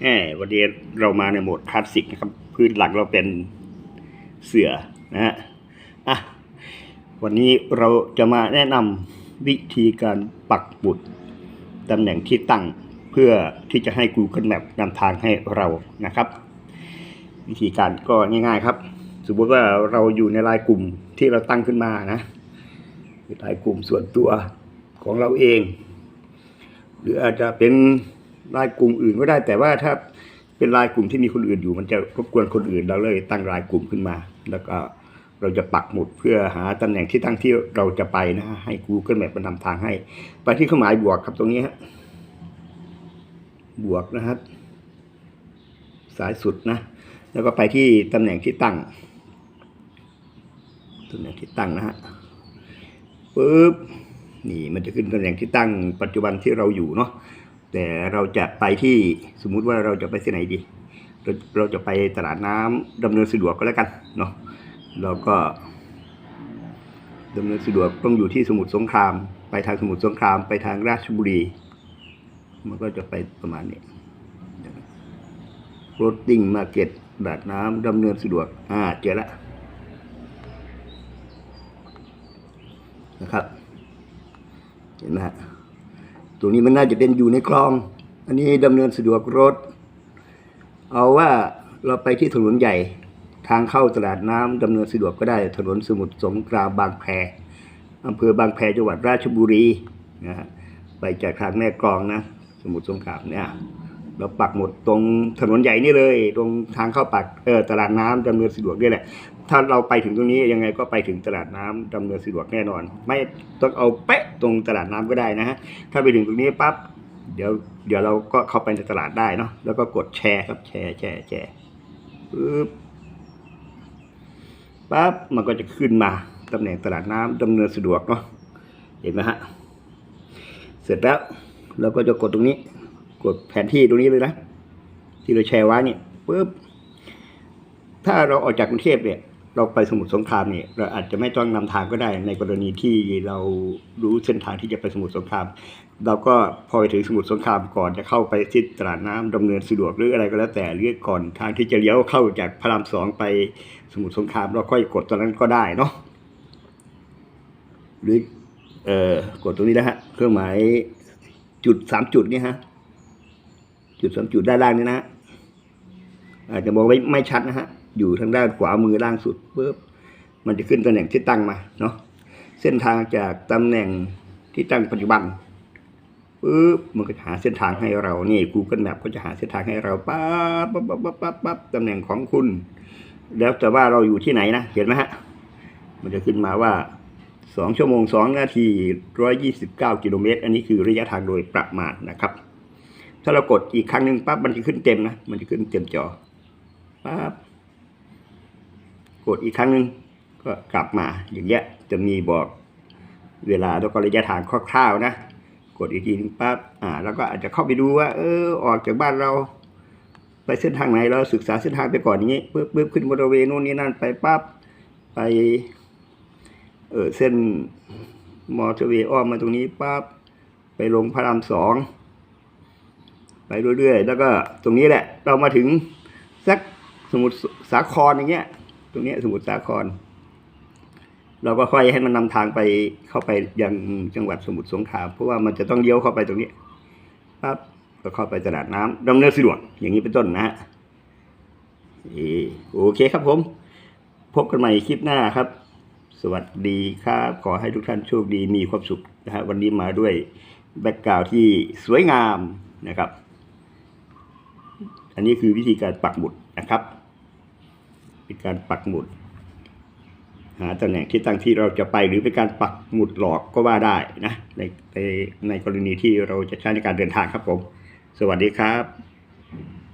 แหมวันนี้เรามาในโหมดคลาสสิกนะครับ พื้นหลังเราเป็นเสือนะฮะอะวันนี้เราจะมาแนะนำวิธีการปักหมุดตำแหน่งที่ตั้งเพื่อที่จะให้ Google Map นำทางให้เรานะครับ วิธีการก็ง่าย ๆ ครับ สมมติว่าเราอยู่ในไลน์กลุ่มที่เราตั้งขึ้นมานะไลน์กลุ่มส่วนตัวของเราเอง หรืออาจจะเป็น ไลน์กลุ่มอื่นก็ได้ แต่ว่าถ้าเป็นไลน์กลุ่มที่มีคนอื่นอยู่ มันจะรบกวนคนอื่นเราเลยตั้งไลน์กลุ่มขึ้นมา แล้วก็เราจะปักหมุดเพื่อหาตำแหน่งที่ตั้งที่เราจะไปนะฮะให้ Google Map มันนำทางให้ ไปที่เครื่องหมายบวกครับตรงนี้ฮะบวกนะครับสายสุดนะ แล้วก็ไปที่ตำแหน่งที่ตั้งตำแหน่งที่ตั้งนะฮะปึ๊บนี่มันจะขึ้นตำแหน่งที่ตั้งปัจจุบันที่เราอยู่เนาะ แต่เราจะไปที่สมมุติว่าเราจะไปที่ไหนดี เราเราจะไปตลาดน้ำดำเนินสะดวกก็แล้วกันเนาะเราก็ดำเนินสะดวกต้องอยู่ที่สมุทรสงคราม ไปทางสมุทรสงครามไปทางราชบุรี มันก็จะไปประมาณนี้รถติ้งมาเก็ตดาดน้ำดำเนินสะดวกอ่าเจอล้วนะครับ เห็นไหมฮะ ตรงนี้มันน่าจะเป็นอยู่ในคลอง อันนี้ดำเนินสะดวกรถ เอาว่าเราไปที่ถนนใหญ่ ทางเข้าตลาดน้ำดำเนินสะดวกก็ได้ ถนนสมุทรสงครามบางแพอำเภอบางแพจังหวัดราชบุรีนะฮะไปจากทางแม่กลองนะ สมุทรสงครามเนี่ยเราปักหมดตรงถนนใหญ่นี่เลย ตรงทางเข้าปักเออตลาดน้ำดำเนินสะดวกนี่แหละ ถ้าเราไปถึงตรงนี้ยังไงก็ไปถึงตลาดน้ำดำเนินสะดวกแน่นอน ไม่ต้องเอาเป๊ะตรงตลาดน้ำก็ได้นะฮะถ้าไปถึงตรงนี้ปั๊บเดี๋ยวเดี๋ยวเราก็เข้าไปในตลาดได้เนาะแล้วก็กดแชร์ครับแชร์แชร์แชร์ปึ๊บปั๊บมันก็จะขึ้นมาตำแหน่งตลาดน้ำดำเนินสะดวกเนาะเห็นไหมฮะเสร็จแล้วเราก็จะกดตรงนี้ กดแผนที่ตรงนี้เลยนะที่เราแชร์ไว้เนี่ยปุ๊บถ้าเราออกจากกรุงเทพเนี่ย เราไปสมุทรสงครามเนี่ยเราอาจจะไม่ต้องนำทางก็ได้ ในกรณีที่เรารู้เส้นทางที่จะไปสมุทรสงคราม เราก็พอไปถึงสมุทรสงครามก่อนจะเข้าไปที่ตลาดน้ำดำเนินสะดวกหรืออะไรก็แล้วแต่หรือก่อนทางที่จะเลี้ยวเข้าจากพระรามสองไปสมุทรสงคราม เราค่อยกดตอนนั้นก็ได้เนาะหรือเอ่อกดตรงนี้นะฮะเครื่องหมายจุดสามจุดนี่ฮะจุดสามจุดด้านล่างนี่นะฮะอาจจะมองไม่ไม่ชัดนะฮะ อยู่ทางด้านขวามือล่างสุดปุ๊บมันจะขึ้นตำแหน่งที่ตั้งมาเนาะเส้นทางจากตำแหน่งที่ตั้งปัจจุบันปุ๊บมันก็จะหาเส้นทางให้เรานี่ Google Map ก็จะหาเส้นทางให้เราปั๊บปั๊บปั๊บปั๊บปั๊บปั๊บตำแหน่งของคุณ แล้วแต่ว่าเราอยู่ที่ไหนนะเห็นไหมฮะมันจะขึ้นมาว่าสองชั่วโมงสองนาทีร้อยยี่สิบเก้ากิโลเมตร อันนี้คือระยะทางโดยประมาณนะครับ ถ้าเรากดอีกครั้งหนึ่งปั๊บมันจะขึ้นเต็มนะ มันจะขึ้นเต็มจอปั๊บ กดอีกครั้งหนึ่งก็กลับมาอย่างเงี้ยจะมีบอกเวลาแล้วก็ระยะทางคร่าวๆนะ กดอีกทีนึงปั๊บอ่าแล้วก็อาจจะเข้าไปดูว่า เออออกจากบ้านเรา ไปเส้นทางไหนเราศึกษาเส้นทางไปก่อนอย่างนี้ปึ๊บปึ๊บขึ้นบริเวณนู้นนี่นั่นไปปั๊บไปเออเส้นมอเตอร์เวย์อ้อมมาตรงนี้ปั๊บไปลงพระรามสองไปเรื่อยๆ แล้วก็ตรงนี้แหละ เรามาถึงสักสมุทรสาครอย่างเงี้ย รงนี้สมุทรสาคร เราก็ค่อยให้มันนำทางไปเข้าไปยังจังหวัดสมุทรสงครามเพราะว่ามันจะต้องเลี้ยวเข้าไปตรงนี้ปั๊บก็เข้าไปตลาดน้ำดำเนินสะดวกอย่างนี้เป็นต้นนะฮะโอเคครับผม พบกันใหม่คลิปหน้าครับ สวัสดีครับ ขอให้ทุกท่านโชคดีมีความสุขนะฮะวันนี้มาด้วยแบ็กกราวที่สวยงามนะครับ อันนี้คือวิธีการปักหมุดนะครับ เป็นการปักหมุด หาตำแหน่งที่ตั้งที่เราจะไปหรือเป็นการปักหมุดหลอกก็ว่าได้นะในในในกรณีที่เราจะใช้ในการเดินทางครับผม สวัสดีครับ